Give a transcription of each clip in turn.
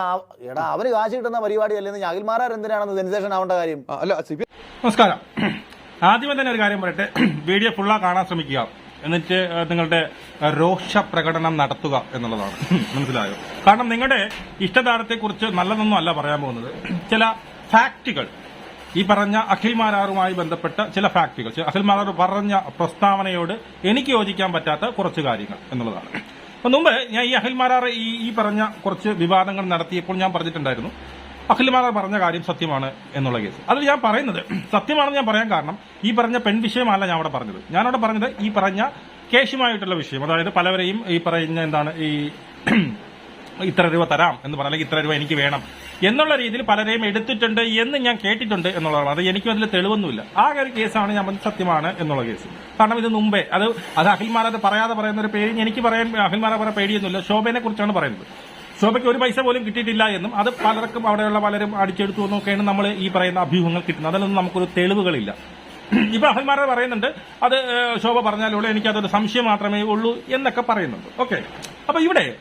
എടാ അവന് കാശ് കിട്ടുന്ന പരിപാടി അല്ലെന്ന് അഖിൽമാരാർ എന്തിനാണെന്ന് സെൻസേഷൻ ആവേണ്ട കാര്യം. അല്ല നമസ്കാരം. ആദ്യമേ തന്നെ ഒരു കാര്യം പറയട്ടെ. വീഡിയോ ഫുള്ളാ കാണാൻ ശ്രമിക്കുക. എന്നിട്ട് നിങ്ങളുടെ രോക്ഷ രോഷ പ്രകടനം നടത്തുക എന്നുള്ളതാണ്. മനസ്സിലായോ? കാരണം നിങ്ങളുടെ ഇഷ്ടതാരത്തെക്കുറിച്ച് നല്ലതൊന്നും അല്ല പറയാൻ പോകുന്നത്. ചില ഫാക്റ്റുകൾ. ഈ പറഞ്ഞ അഖിൽ മാരാറുമായി ബന്ധപ്പെട്ട ചില ഫാക്റ്റുകൾ. അഖിൽമാരാർ അഖിൽ മാരാർ പറഞ്ഞ പ്രസ്താവനയോട് എനിക്ക് യോജിക്കാൻ പറ്റാത്ത കുറച്ച് കാര്യങ്ങൾ എന്നുള്ളതാണ്. അപ്പൊ മുമ്പ് ഞാൻ ഈ അഖിൽ മാരാർ ഈ ഈ പറഞ്ഞ കുറച്ച് വിവാദങ്ങൾ നടത്തിയപ്പോൾ ഞാൻ പറഞ്ഞിട്ടുണ്ടായിരുന്നു. അഖിൽമാരാർ പറഞ്ഞ കാര്യം സത്യമാണ് എന്നുള്ള കേസ്. അതിൽ ഞാൻ പറയുന്നത് സത്യമാണെന്ന് ഞാൻ പറയാൻ കാരണം ഈ പറഞ്ഞ പെൺ വിഷയമല്ല ഞാൻ അവിടെ പറഞ്ഞത്. ഞാനവിടെ പറഞ്ഞത് ഈ പറഞ്ഞ കേസുമായിട്ടുള്ള വിഷയം. അതായത് പലവരെയും ഈ പറയുന്ന എന്താണ് ഈ ഇത്ര രൂപ തരാം എന്ന് പറഞ്ഞു അല്ലെങ്കിൽ ഇത്ര രൂപ എനിക്ക് വേണം എന്നുള്ള രീതിയിൽ പലരെയും എടുത്തിട്ടുണ്ട് എന്ന് ഞാൻ കേട്ടിട്ടുണ്ട് എന്നുള്ളതാണ്. അത് എനിക്കും അതിൽ തെളിവൊന്നുമില്ല. ആ ഒരു കേസാണ് ഞാൻ സത്യമാണ് എന്നുള്ള കേസ്. കാരണം ഇത് മുമ്പേ അത് അത് അഖിൽമാരത് പറയാതെ പറയുന്ന ഒരു പേര് എനിക്ക് പറയാൻ അഖിൽമാര പറയാൻ പേടിയൊന്നുമില്ല. ശോഭനെ കുറിച്ചാണ് പറയുന്നത്. ശോഭയ്ക്ക് ഒരു പൈസ പോലും കിട്ടിയിട്ടില്ല എന്നും അത് പലർക്കും അവിടെയുള്ള പലരും അടിച്ചെടുത്തു എന്നൊക്കെയാണ് നമ്മൾ ഈ പറയുന്ന അഭ്യൂഹങ്ങൾ കിട്ടുന്നത്. അതിലൊന്നും നമുക്കൊരു തെളിവുകളില്ല. ഇപ്പൊ അഹന്മാരെ പറയുന്നുണ്ട് അത് ശോഭ പറഞ്ഞാലുള്ളൂ എനിക്കതൊരു സംശയം മാത്രമേ ഉള്ളൂ എന്നൊക്കെ പറയുന്നുണ്ട്. ഓക്കെ. അപ്പൊ ഇവിടെ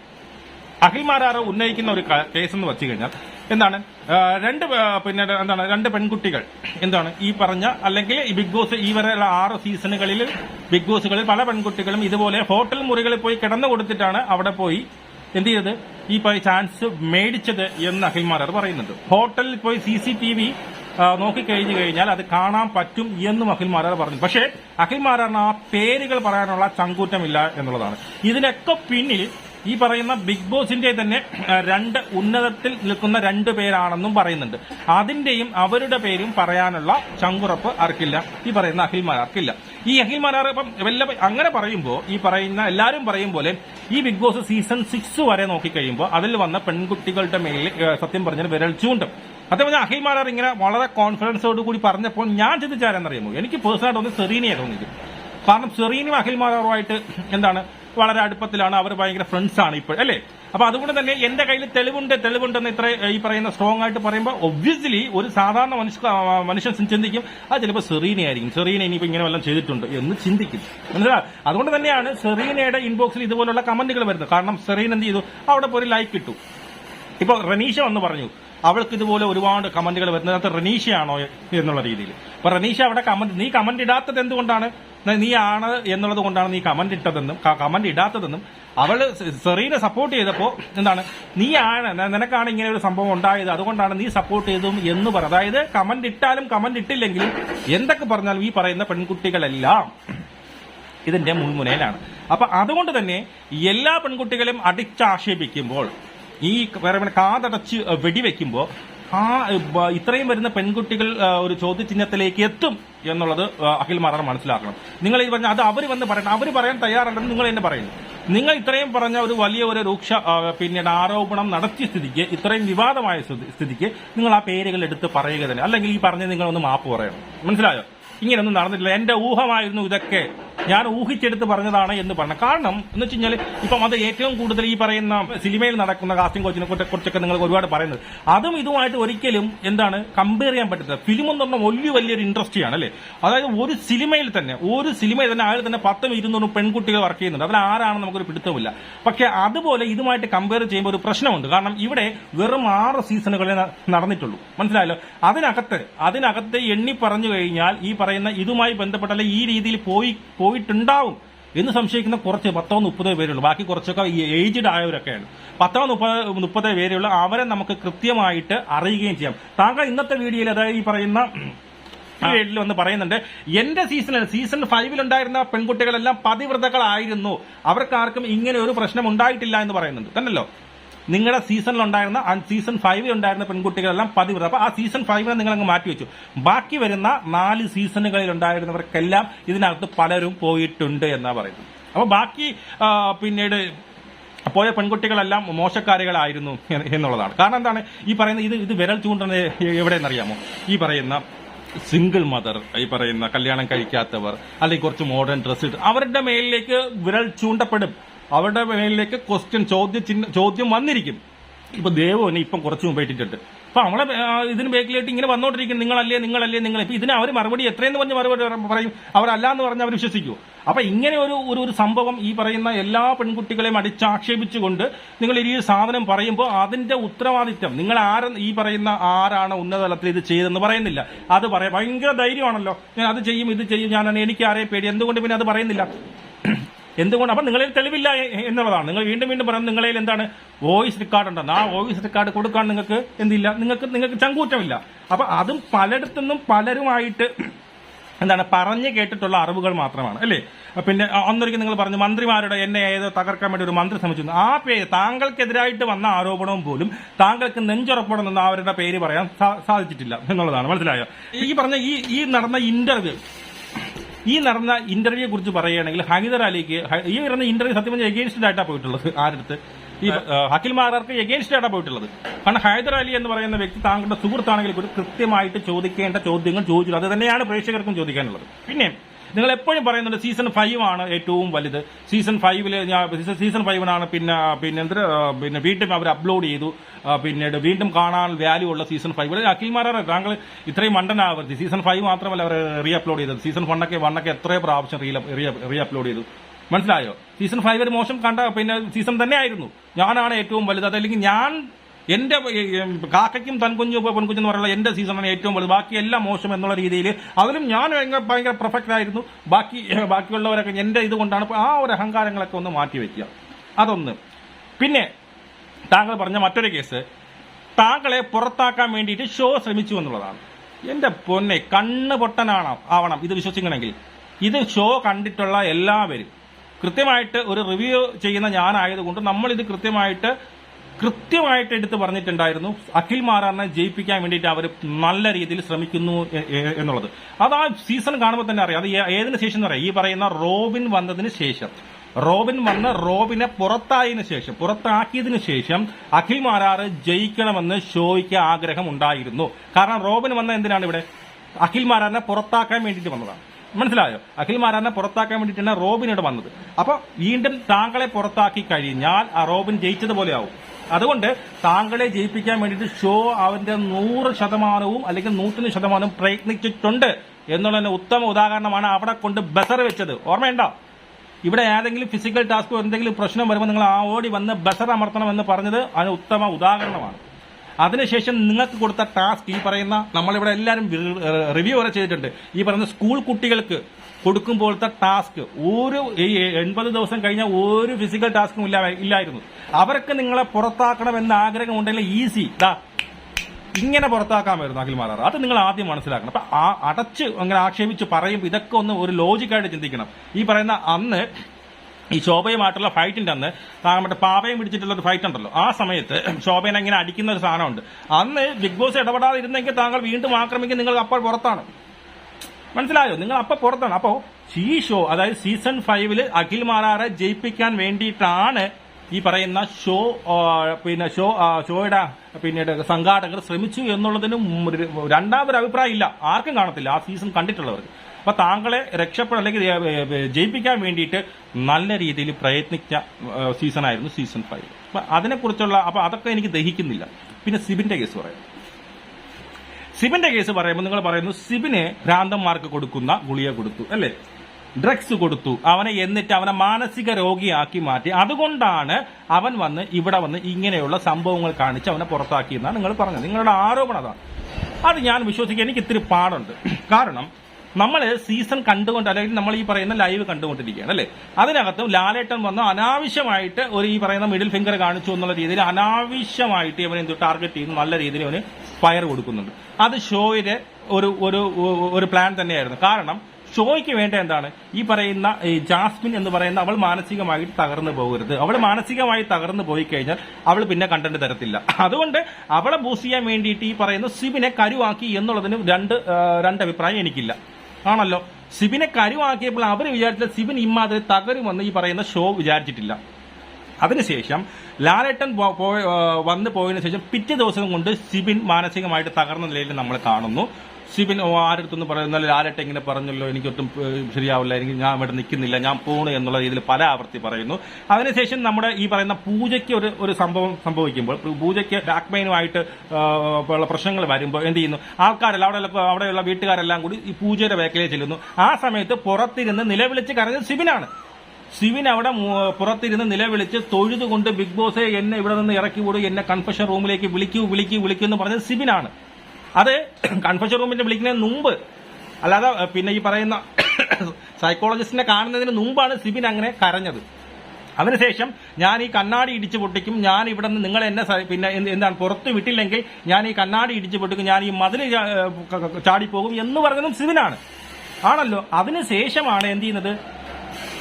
അഖിൽമാരാറ് ഉന്നയിക്കുന്ന ഒരു കേസ് എന്ന് വെച്ചു കഴിഞ്ഞാൽ എന്താണ്? രണ്ട് പിന്നെ എന്താണ്? രണ്ട് പെൺകുട്ടികൾ. എന്താണ്? ഈ പറഞ്ഞ അല്ലെങ്കിൽ ഈ ബിഗ് ബോസ് ഈ വരെയുള്ള ആറ് സീസണുകളിൽ ബിഗ് ബോസുകളിൽ പല പെൺകുട്ടികളും ഇതുപോലെ ഹോട്ടൽ മുറികളിൽ പോയി കിടന്നു കൊടുത്തിട്ടാണ് അവിടെ പോയി എന്ത് ചെയ്തത്? ഈ ചാൻസ് മേടിച്ചത് എന്ന് അഖിൽമാരാർ പറയുന്നുണ്ട്. ഹോട്ടലിൽ പോയി സി സി ടി വി നോക്കിക്കഴിഞ്ഞു കഴിഞ്ഞാൽ അത് കാണാൻ പറ്റും എന്നും അഖിൽമാരാർ പറഞ്ഞു. പക്ഷേ അഖിൽമാരാറിന് ആ പേരുകൾ പറയാനുള്ള ചങ്കൂറ്റമില്ല എന്നുള്ളതാണ്. ഇതിനൊക്കെ പിന്നിൽ ഈ പറയുന്ന ബിഗ് ബോസിന്റെ തന്നെ രണ്ട് ഉന്നതത്തിൽ നിൽക്കുന്ന രണ്ട് പേരാണെന്നും പറയുന്നുണ്ട്. അതിന്റെയും അവരുടെ പേരും പറയാനുള്ള ചങ്കുറപ്പ് ആർക്കില്ല. ഈ പറയുന്ന അഖിൽമാരാർക്കില്ല ഈ അഖിൽമാരാർ ഇപ്പം വല്ല അങ്ങനെ പറയുമ്പോൾ ഈ പറയുന്ന എല്ലാവരും പറയും പോലെ ഈ ബിഗ് ബോസ് സീസൺ സിക്സ് വരെ നോക്കിക്കഴിയുമ്പോൾ അതിൽ വന്ന പെൺകുട്ടികളുടെ മേലിൽ സത്യം പറഞ്ഞാൽ വിരൽ ചൂണ്ടും. അതേപോലെ അഖിൽമാരാർ ഇങ്ങനെ വളരെ കോൺഫിഡൻസോട് കൂടി പറഞ്ഞപ്പോൾ ഞാൻ ചിന്തിച്ചാരെന്നറിയുമോ എനിക്ക് പേഴ്സണലായിട്ട് ഒന്ന് സെറീനയെ കാരണം സെറീനും അഖിൽമാരാറുമായിട്ട് എന്താണ് വളരെ അടുപ്പത്തിലാണ്. അവർ ഭയങ്കര ഫ്രണ്ട്സ് ആണ് ഇപ്പോൾ അല്ലേ? അപ്പൊ അതുകൊണ്ട് തന്നെ എന്റെ കയ്യിൽ തെളിവുണ്ട് തെളിവുണ്ടെന്ന് ഇത്ര ഈ പറയുന്ന സ്ട്രോങ് ആയിട്ട് പറയുമ്പോൾ ഒബ്വിയസ്ലി ഒരു സാധാരണ മനുഷ്യ മനുഷ്യൻ ചിന്തിക്കും അത് ചിലപ്പോൾ സെറീന ആയിരിക്കും. സെറീന ഇനിയിപ്പോ ഇങ്ങനെ വല്ലതും ചെയ്തിട്ടുണ്ട് എന്ന് ചിന്തിക്കും. മനസ്സിലാ? അതുകൊണ്ട് തന്നെയാണ് സെറീനയുടെ ഇൻബോക്സിൽ ഇതുപോലുള്ള കമന്റുകൾ വരുന്നത്. കാരണം സെറീൻ എന്ത് ചെയ്തു? അവിടെ പോയി ലൈക്ക് കിട്ടു ഇപ്പൊ റനീഷ വന്ന് പറഞ്ഞു അവൾക്ക് ഇതുപോലെ ഒരുപാട് കമന്റുകൾ വരുന്നത്. റനീഷയാണോ എന്നുള്ള രീതിയിൽ. അപ്പൊ റനീഷ അവിടെ കമന്റ് നീ കമന്റ് ഇടാത്തത് എന്തുകൊണ്ടാണ്? നീ ആണ് എന്നുള്ളത് കൊണ്ടാണ് നീ കമന്റ് ഇട്ടതെന്നും കമന്റ് ഇടാത്തതെന്നും അവൾ സെറീനെ സപ്പോർട്ട് ചെയ്തപ്പോ എന്താണ്? നീ ആണ് നിനക്കാണ് ഇങ്ങനെ ഒരു സംഭവം ഉണ്ടായത്. അതുകൊണ്ടാണ് നീ സപ്പോർട്ട് ചെയ്തതും എന്ന് പറ അതായത് കമന്റ് ഇട്ടാലും കമന്റ് ഇട്ടില്ലെങ്കിലും എന്തൊക്കെ പറഞ്ഞാലും ഈ പറയുന്ന പെൺകുട്ടികളെല്ലാം ഇതിന്റെ മുൻമുനയിലാണ് അപ്പൊ അതുകൊണ്ട് തന്നെ എല്ലാ പെൺകുട്ടികളും അടിച്ചാക്ഷേപിക്കുമ്പോൾ ഈ കാതടച്ച് വെടിവെക്കുമ്പോൾ ആ ഇത്രയും വരുന്ന പെൺകുട്ടികൾ ഒരു ചോദ്യചിഹ്നത്തിലേക്ക് എത്തും എന്നുള്ളത് അഖിൽ മാറാർ മനസ്സിലാക്കണം. നിങ്ങൾ ഈ പറഞ്ഞ അത് അവർ വന്ന് പറയണം. അവർ പറയാൻ തയ്യാറല്ലെന്ന് നിങ്ങൾ തന്നെ പറയുന്നു. നിങ്ങൾ ഇത്രയും പറഞ്ഞ ഒരു വലിയ ഒരു രൂക്ഷ പിന്നീട് ആരോപണം നടത്തിയ സ്ഥിതിക്ക് ഇത്രയും വിവാദമായ സ്ഥിതിക്ക് നിങ്ങൾ ആ പേരുകൾ എടുത്ത് പറയുക തന്നെ. അല്ലെങ്കിൽ ഈ പറഞ്ഞ നിങ്ങൾ ഒന്ന് മാപ്പ് പറയണം. മനസ്സിലായോ? ഇങ്ങനെയൊന്നും നടന്നിട്ടില്ല. എന്റെ ഊഹമായിരുന്നു ഇതൊക്കെ. ഞാൻ ഊഹിച്ചെടുത്ത് പറഞ്ഞതാണ് എന്ന് പറഞ്ഞു. കാരണം എന്ന് വെച്ച് കഴിഞ്ഞാൽ ഇപ്പം അത് ഏറ്റവും കൂടുതൽ ഈ പറയുന്ന സിനിമയിൽ നടക്കുന്ന കാസ്റ്റിംഗ് കോച്ചിനെ കുറിച്ച് കുറിച്ചൊക്കെ നിങ്ങൾ ഒരുപാട് പറയുന്നത്. അതും ഇതുമായിട്ട് ഒരിക്കലും എന്താണ് കമ്പയർ ചെയ്യാൻ പറ്റുന്നത് ഫിലിം എന്ന് പറഞ്ഞാൽ വലിയ വലിയൊരു ഇൻഡസ്ട്രിയാണ് അല്ലേ? അതായത് ഒരു സിനിമയിൽ തന്നെ ഒരു സിനിമയിൽ തന്നെ ആൾ തന്നെ പത്തും ഇരുന്നൂറും പെൺകുട്ടികൾ വർക്ക് ചെയ്യുന്നുണ്ട്. അതിൽ ആരാണെന്ന് നമുക്കൊരു പിടുത്തമില്ല പക്ഷെ അതുപോലെ ഇതുമായിട്ട് കമ്പയർ ചെയ്യുമ്പോൾ ഒരു പ്രശ്നമുണ്ട്. കാരണം ഇവിടെ വെറും ആറ് സീസണുകളെ നടന്നിട്ടുള്ളൂ. മനസ്സിലായല്ലോ? അതിനകത്ത് അതിനകത്ത് എണ്ണി പറഞ്ഞു കഴിഞ്ഞാൽ ഈ പറയുന്ന ഇതുമായി ബന്ധപ്പെട്ടല്ല ഈ രീതിയിൽ പോയി പോയിട്ടുണ്ടാവും എന്ന് സംശയിക്കുന്ന കുറച്ച് പത്തോ മുപ്പതോ പേരുള്ളൂ. ബാക്കി കുറച്ചൊക്കെ ഏജ്ഡ് ആയവരൊക്കെയാണ്. പത്തോ മുപ്പത് മുപ്പതോ പേരുള്ള അവരെ നമുക്ക് കൃത്യമായിട്ട് അറിയുകയും ചെയ്യാം. താങ്കൾ ഇന്നത്തെ വീഡിയോയിൽ അതായത് ഈ പറയുന്ന വന്ന് പറയുന്നുണ്ട് എന്റെ സീസണിൽ സീസൺ ഫൈവിൽ ഉണ്ടായിരുന്ന പെൺകുട്ടികളെല്ലാം പതിവ്രതകളായിരുന്നു. അവർക്കാർക്കും ഇങ്ങനെ ഒരു പ്രശ്നം ഉണ്ടായിട്ടില്ല എന്ന് പറയുന്നുണ്ട്. തന്നല്ലോ നിങ്ങളുടെ സീസണിൽ ഉണ്ടായിരുന്ന സീസൺ ഫൈവിൽ ഉണ്ടായിരുന്ന പെൺകുട്ടികളെല്ലാം പതിവ്. അപ്പൊ ആ സീസൺ ഫൈവിനെ നിങ്ങൾ അങ്ങ് മാറ്റിവെച്ചു ബാക്കി വരുന്ന നാല് സീസണുകളിൽ ഉണ്ടായിരുന്നവർക്കെല്ലാം ഇതിനകത്ത് പലരും പോയിട്ടുണ്ട് എന്നാ പറയുന്നത്. അപ്പൊ ബാക്കി പിന്നീട് പോയ പെൺകുട്ടികളെല്ലാം മോശക്കാരികളായിരുന്നു എന്നുള്ളതാണ്. കാരണം എന്താണ്? ഈ പറയുന്ന ഇത് ഇത് വിരൽ ചൂണ്ടുന്നത് എവിടെയെന്നറിയാമോ? ഈ പറയുന്ന സിംഗിൾ മദർ ഈ പറയുന്ന കല്യാണം കഴിക്കാത്തവർ അല്ലെങ്കിൽ കുറച്ച് മോഡേൺ ഡ്രസ്സ് അവരുടെ മേലിലേക്ക് വിരൽ ചൂണ്ടപ്പെടും. അവരുടെ മേലിലേക്ക് ക്വസ്റ്റ്യൻ ചോദ്യ ചിഹ്ന- ചോദ്യം വന്നിരിക്കും. ഇപ്പൊ ദേവന് ഇപ്പം കുറച്ച് മുമ്പ് ഇട്ടിട്ടുണ്ട്. അപ്പൊ നമ്മളെ ഇതിന് ബേക്കിലായിട്ട് ഇങ്ങനെ വന്നോണ്ടിരിക്കും നിങ്ങളല്ലേ നിങ്ങളല്ലേ നിങ്ങൾ ഇപ്പൊ ഇതിന് അവർ മറുപടി എത്രയെന്ന് പറഞ്ഞ് മറുപടി പറയും. അവരല്ല എന്ന് പറഞ്ഞ് അവർ വിശ്വസിക്കൂ. അപ്പൊ ഇങ്ങനെ ഒരു ഒരു ഒരു സംഭവം ഈ പറയുന്ന എല്ലാ പെൺകുട്ടികളെയും അടിച്ചാക്ഷേപിച്ചുകൊണ്ട് നിങ്ങൾ ഈ സാധനം പറയുമ്പോൾ അതിന്റെ ഉത്തരവാദിത്വം. നിങ്ങൾ ആരും ഈ പറയുന്ന ആരാണ് ഉന്നതതലത്തിൽ ഇത് ചെയ്തെന്ന് പറയുന്നില്ല. അത് പറയാം ഭയങ്കര ധൈര്യമാണല്ലോ. ഞാൻ അത് ചെയ്യും ഇത് ചെയ്യും ഞാൻ എനിക്ക് ആരെയും പേടി. എന്തുകൊണ്ട് പിന്നെ അത് പറയുന്നില്ല? എന്തുകൊണ്ട്? അപ്പം നിങ്ങളിൽ തെളിവില്ല എന്നുള്ളതാണ്. നിങ്ങൾ വീണ്ടും വീണ്ടും പറയുന്നത് നിങ്ങളിൽ എന്താണ് വോയിസ് റെക്കോർഡ് ഉണ്ടെന്ന്. ആ വോയിസ് റെക്കോർഡ് കൊടുക്കാൻ നിങ്ങൾക്ക് എന്തില്ല? നിങ്ങൾക്ക് നിങ്ങൾക്ക് ചങ്കൂറ്റമില്ല. അപ്പൊ അതും പലയിടത്തുനിന്നും പലരുമായിട്ട് എന്താണ് പറഞ്ഞു കേട്ടിട്ടുള്ള അറിവുകൾ മാത്രമാണ് അല്ലേ? പിന്നെ ഒന്നൊരിക്കൽ നിങ്ങൾ പറഞ്ഞു മന്ത്രിമാരുടെ എന്നെ ഏതോ തകർക്കാൻ വേണ്ടി ഒരു മന്ത്രി ശ്രമിച്ചു ആ പേര് താങ്കൾക്കെതിരായിട്ട് വന്ന ആരോപണവും പോലും താങ്കൾക്ക് നെഞ്ചുറപ്പോടെ നിന്ന് അവരുടെ പേര് പറയാൻ സാധിച്ചിട്ടില്ല എന്നുള്ളതാണ്. മനസ്സിലായോ? ഈ പറഞ്ഞ ഈ ഈ നടന്ന ഇന്റർവ്യൂ ഈ നടന്ന ഇന്റർവ്യൂയെ കുറിച്ച് പറയുകയാണെങ്കിൽ ഹൈദർ അലിക്ക് ഈ വരുന്ന ഇന്റർവ്യൂ സത്യം പറഞ്ഞാൽ എഗെയിൻസ്റ്റ് ആയിട്ടാണ് പോയിട്ടുള്ളത് ആരടുത്ത്? ഈ ഹക്കിൽ മാറാർക്ക് എഗെയിൻസ്റ്റ് ആയിട്ടാണ് പോയിട്ടുള്ളത്. കാരണം ഹൈദർ അലി എന്ന് പറയുന്ന വ്യക്തി താങ്കളുടെ സുഹൃത്താണെങ്കിൽ കൂടി കൃത്യമായിട്ട് ചോദിക്കേണ്ട ചോദ്യങ്ങൾ ചോദിച്ചു. അത് തന്നെയാണ് പ്രേക്ഷകർക്കും ചോദിക്കാനുള്ളത്. പിന്നെ നിങ്ങൾ എപ്പോഴും പറയുന്നുണ്ട് സീസൺ ഫൈവ് ആണ് ഏറ്റവും വലുത്. സീസൺ ഫൈവിൽ സീസൺ ഫൈവിനാണ് പിന്നെ പിന്നെ എന്ത് പിന്നെ വീണ്ടും അവർ അപ്ലോഡ് ചെയ്തു. പിന്നീട് വീണ്ടും കാണാൻ വാല്യൂ ഉള്ള സീസൺ ഫൈവ് അഖിൽമാരാണ് താങ്കൾ ഇത്രയും മണ്ടനാവരുത്. സീസൺ ഫൈവ് മാത്രമല്ല അവർ റീ അപ്ലോഡ് ചെയ്തത് സീസൺ വണ്ണൊക്കെ വണ്ണൊക്കെ എത്രയോ പ്രാവശ്യം റീ അപ്ലോഡ് ചെയ്തു. മനസ്സിലായോ? സീസൺ ഫൈവ് ഒരു മോശം കണ്ട പിന്നെ സീസൺ തന്നെ ആയിരുന്നു. ഞാനാണ് ഏറ്റവും വലുത്. അതല്ലെങ്കിൽ ഞാൻ എന്റെ കാക്കയ്ക്കും തൻകുഞ്ഞു പെൺകുഞ്ഞു എന്ന് എന്റെ സീസണാണ് ഏറ്റവും വലുത്. ബാക്കി എല്ലാം മോശം എന്നുള്ള രീതിയിൽ അതിലും ഞാൻ ഭയങ്കര പെർഫെക്റ്റ് ആയിരുന്നു. ബാക്കി ബാക്കിയുള്ളവരൊക്കെ എന്റെ ഇതുകൊണ്ടാണ് ആ ഒരു അഹങ്കാരങ്ങളൊക്കെ ഒന്ന് മാറ്റി വെക്കുക. അതൊന്ന്. പിന്നെ താങ്കൾ പറഞ്ഞ മറ്റൊരു കേസ്. താങ്കളെ പുറത്താക്കാൻ വേണ്ടിയിട്ട് ഷോ ശ്രമിച്ചു എന്നുള്ളതാണ്. എന്റെ പൊന്നെ കണ്ണ് പൊട്ടനാണ്? ആവണം. ഇത് വിശ്വസിക്കണമെങ്കിൽ. ഇത് ഷോ കണ്ടിട്ടുള്ള എല്ലാവരും. കൃത്യമായിട്ട് ഒരു റിവ്യൂ ചെയ്യുന്ന ഞാനായതുകൊണ്ട് ഇത് കൃത്യമായിട്ട് കൃത്യമായിട്ട് എടുത്ത് പറഞ്ഞിട്ടുണ്ടായിരുന്നു. അഖിൽ മാറാറിനെ ജയിപ്പിക്കാൻ വേണ്ടിയിട്ട് അവർ നല്ല രീതിയിൽ ശ്രമിക്കുന്നു എന്നുള്ളത്. അത് ആ സീസൺ കാണുമ്പോൾ തന്നെ അറിയാം. അത് ഏതിന് ശേഷം എന്ന് ഈ പറയുന്ന റോബിൻ വന്നതിന് ശേഷം. റോബിൻ വന്ന് റോബിനെ പുറത്തായതിനു ശേഷം പുറത്താക്കിയതിനു ശേഷം അഖിൽ മാരാറ് ജയിക്കണമെന്ന് ഷോയ്ക്ക് ആഗ്രഹം ഉണ്ടായിരുന്നു കാരണം റോബിൻ വന്ന എന്തിനാണ് ഇവിടെ? അഖിൽ മാരാറിനെ പുറത്താക്കാൻ വേണ്ടിയിട്ട് വന്നതാണ്. മനസ്സിലായോ? അഖിൽ മാരാറിനെ പുറത്താക്കാൻ വേണ്ടിയിട്ടാണ് റോബിൻ ഇവിടെ വന്നത്. അപ്പൊ വീണ്ടും താങ്കളെ പുറത്താക്കി കഴിഞ്ഞാൽ ആ റോബിൻ ജയിച്ചതുപോലെ ആവും. അതുകൊണ്ട് താങ്കളെ ജയിപ്പിക്കാൻ വേണ്ടിയിട്ട് ഷോ അവന്റെ നൂറ് ശതമാനവും അല്ലെങ്കിൽ നൂറ്റിന് ശതമാനവും പ്രയത്നിച്ചിട്ടുണ്ട് എന്നുള്ളതിന്റെ ഉത്തമ ഉദാഹരണമാണ് അവിടെ കൊണ്ട് ബസർ വെച്ചത്. ഓർമ്മയുണ്ടോ? ഇവിടെ ഏതെങ്കിലും ഫിസിക്കൽ ടാസ്ക് എന്തെങ്കിലും പ്രശ്നം വരുമ്പോൾ നിങ്ങൾ ആ ഓടി വന്ന് ബസർ അമർത്തണം എന്ന് പറഞ്ഞത് അതിന് ഉത്തമ ഉദാഹരണമാണ്. അതിനുശേഷം നിങ്ങൾക്ക് കൊടുത്ത ടാസ്ക് ഈ പറയുന്ന നമ്മളിവിടെ എല്ലാവരും റിവ്യൂ വരെ ചെയ്തിട്ടുണ്ട്. ഈ പറയുന്ന സ്കൂൾ കുട്ടികൾക്ക് കൊടുക്കുമ്പോഴത്തെ ടാസ്ക്. ഒരു ഈ എൺപത് ദിവസം കഴിഞ്ഞ ഒരു ഫിസിക്കൽ ടാസ്കും ഇല്ല ഇല്ലായിരുന്നു. അവർക്ക് നിങ്ങളെ പുറത്താക്കണമെന്ന് ആഗ്രഹമുണ്ടെങ്കിൽ ഈസി ദാ ഇങ്ങനെ പുറത്താക്കാമായിരുന്നു അഖിൽ മാറാറ് അത് നിങ്ങൾ ആദ്യം മനസ്സിലാക്കണം. അപ്പൊ ആ അടച്ച് അങ്ങനെ ആക്ഷേപിച്ച് പറയുമ്പോൾ ഇതൊക്കെ ഒന്ന് ഒരു ലോജിക്കായിട്ട് ചിന്തിക്കണം. ഈ പറയുന്ന അന്ന് ഈ ശോഭയുമായിട്ടുള്ള ഫൈറ്റിന്റെ അന്ന് മറ്റേ പാവയും പിടിച്ചിട്ടുള്ള ഒരു ഫൈറ്റ് ഉണ്ടല്ലോ. ആ സമയത്ത് ശോഭനെ ഇങ്ങനെ അടിക്കുന്ന ഒരു സാധനമുണ്ട്. അന്ന് ബിഗ് ബോസ് ഇടപെടാതെ ഇരുന്നെങ്കിൽ താങ്കൾ വീണ്ടും ആക്രമിക്കും നിങ്ങൾ അപ്പോൾ പുറത്താണ്. മനസ്സിലായോ? നിങ്ങൾ അപ്പൊ പുറത്താണ്. അപ്പോ ഈ ഷോ അതായത് സീസൺ ഫൈവിൽ അഖിൽ മാറാറെ ജയിപ്പിക്കാൻ വേണ്ടിയിട്ടാണ് ഈ പറയുന്ന ഷോ പിന്നെ ഷോ ഷോയുടെ പിന്നീട് സംഘാടകർ ശ്രമിച്ചു എന്നുള്ളതിന് രണ്ടാമൊരു അഭിപ്രായം ഇല്ല. ആർക്കും കാണത്തില്ല. ആ സീസൺ കണ്ടിട്ടുള്ളവർക്ക്. അപ്പൊ താങ്കളെ രക്ഷപ്പെട അല്ലെങ്കിൽ ജയിപ്പിക്കാൻ വേണ്ടിയിട്ട് നല്ല രീതിയിൽ പ്രയത്നിച്ച സീസൺ ആയിരുന്നു സീസൺ ഫൈവ് അപ്പൊ അതിനെക്കുറിച്ചുള്ള അപ്പൊ അതൊക്കെ എനിക്ക് ദഹിക്കുന്നില്ല. പിന്നെ സിബിന്റെ കേസ് പറയാം. സിബിന്റെ കേസ് പറയുമ്പോൾ നിങ്ങൾ പറയുന്നു സിബിന് ഭ്രാന്തന്മാർക്ക് കൊടുക്കുന്ന ഗുളിക കൊടുത്തു അല്ലേ? ഡ്രഗ്സ് കൊടുത്തു. അവനെ എന്നിട്ട് അവനെ മാനസിക രോഗിയാക്കി മാറ്റി. അതുകൊണ്ടാണ് അവൻ വന്ന് ഇവിടെ വന്ന് ഇങ്ങനെയുള്ള സംഭവങ്ങൾ കാണിച്ച് അവനെ പുറത്താക്കിയെന്നാണ് നിങ്ങൾ പറഞ്ഞത്. നിങ്ങളുടെ ആരോപണം അതാണ്. അത് ഞാൻ വിശ്വസിക്കാൻ എനിക്ക് ഇത്തിരി പാടുണ്ട്. കാരണം നമ്മൾ സീസൺ കണ്ടുകൊണ്ട് അല്ലെങ്കിൽ നമ്മൾ ഈ പറയുന്ന ലൈവ് കണ്ടുകൊണ്ടിരിക്കുകയാണ് അല്ലേ? അതിനകത്ത് ലാലേട്ടൻ വന്ന് അനാവശ്യമായിട്ട് ഒരു ഈ പറയുന്ന മിഡിൽ ഫിംഗർ കാണിച്ചു എന്നുള്ള രീതിയിൽ അനാവശ്യമായിട്ട് ഇവൻ ടാർഗറ്റ് ചെയ്യുന്നു നല്ല രീതിയിൽ അവന് ഫയർ കൊടുക്കുന്നുണ്ട്. അത് ഷോയുടെ ഒരു ഒരു ഒരു പ്ലാൻ തന്നെയായിരുന്നു. കാരണം ഷോയ്ക്ക് വേണ്ട എന്താണ്? ഈ പറയുന്ന ജാസ്മിൻ എന്ന് പറയുന്ന അവൾ മാനസികമായി തകർന്നു പോകരുത്. അവൾ മാനസികമായി തകർന്നു പോയി കഴിഞ്ഞാൽ അവൾ പിന്നെ കണ്ടന്റ് തരത്തില്ല. അതുകൊണ്ട് അവളെ ബൂസ്റ്റ് ചെയ്യാൻ വേണ്ടിയിട്ട് ഈ പറയുന്ന സിബിനെ കരുവാക്കി എന്നുള്ളതിന് രണ്ട് രണ്ട് അഭിപ്രായം എനിക്കില്ല. ആണല്ലോ? സിബിനെ കരുവാക്കിയപ്പോൾ അവർ വിചാരിച്ച സിബിൻ ഇമ്മാതിരി തകരുമെന്ന് ഈ പറയുന്ന ഷോ വിചാരിച്ചിട്ടില്ല. അതിനുശേഷം ലാലേട്ടൻ വന്ന് പോയതിനു ശേഷം പിറ്റേ ദിവസം കൊണ്ട് സിബിൻ മാനസികമായിട്ട് തകർന്ന നിലയിൽ നമ്മൾ കാണുന്നു. സിബിൻ പറയുന്നത് പറയുന്ന ലാലട്ട ഇങ്ങനെ പറഞ്ഞല്ലോ എനിക്കൊട്ടും ശരിയാവില്ല എനിക്ക് ഞാൻ ഇവിടെ നിൽക്കുന്നില്ല ഞാൻ പോണു എന്നുള്ള രീതിയിൽ പല ആവർത്തി പറയുന്നു. അതിനുശേഷം നമ്മുടെ ഈ പറയുന്ന പൂജയ്ക്ക് ഒരു ഒരു സംഭവം സംഭവിക്കുമ്പോൾ പൂജയ്ക്ക് ബാക്ക്മെയിനുമായിട്ട് ഉള്ള പ്രശ്നങ്ങൾ വരുമ്പോൾ എന്ത് ചെയ്യുന്നു? ആൾക്കാരെല്ലാം അവിടെ അവിടെയുള്ള വീട്ടുകാരെല്ലാം കൂടി ഈ പൂജയുടെ ബാക്കിലേക്ക് ചെല്ലുന്നു. ആ സമയത്ത് പുറത്തിരുന്ന് നിലവിളിച്ച് കരഞ്ഞത് സിബിനാണ്. സിവിൻ അവിടെ പുറത്തിരുന്ന് നിലവിളിച്ച് തൊഴുതുകൊണ്ട് ബിഗ് ബോസെ എന്നെ ഇവിടെ നിന്ന് ഇറക്കി വിടും എന്നെ കൺഫഷൻ റൂമിലേക്ക് വിളിക്കൂ വിളിക്കൂ വിളിക്കൂ എന്ന് പറഞ്ഞത് സിവിനാണ് അത് കൺഫഷൻ റൂമിന്റെ വിളിക്കുന്നതിന് മുമ്പ് അല്ലാതെ പിന്നെ ഈ പറയുന്ന സൈക്കോളജിസ്റ്റിനെ കാണുന്നതിന് മുമ്പാണ് സിബിൻ അങ്ങനെ കരഞ്ഞത്. അതിനുശേഷം ഞാൻ ഈ കണ്ണാടി ഇടിച്ചു പൊട്ടിക്കും ഞാൻ ഇവിടെ നിന്ന് നിങ്ങൾ എന്നെ പിന്നെ എന്താണ് പുറത്ത് വിട്ടില്ലെങ്കിൽ ഞാൻ ഈ കണ്ണാടി ഇടിച്ചു പൊട്ടിക്കും ഞാൻ ഈ മതിൽ ചാടിപ്പോകും എന്ന് പറഞ്ഞതും സിബിനാണ്. ആണല്ലോ? അതിനുശേഷമാണ് എന്ത് ചെയ്യുന്നത്?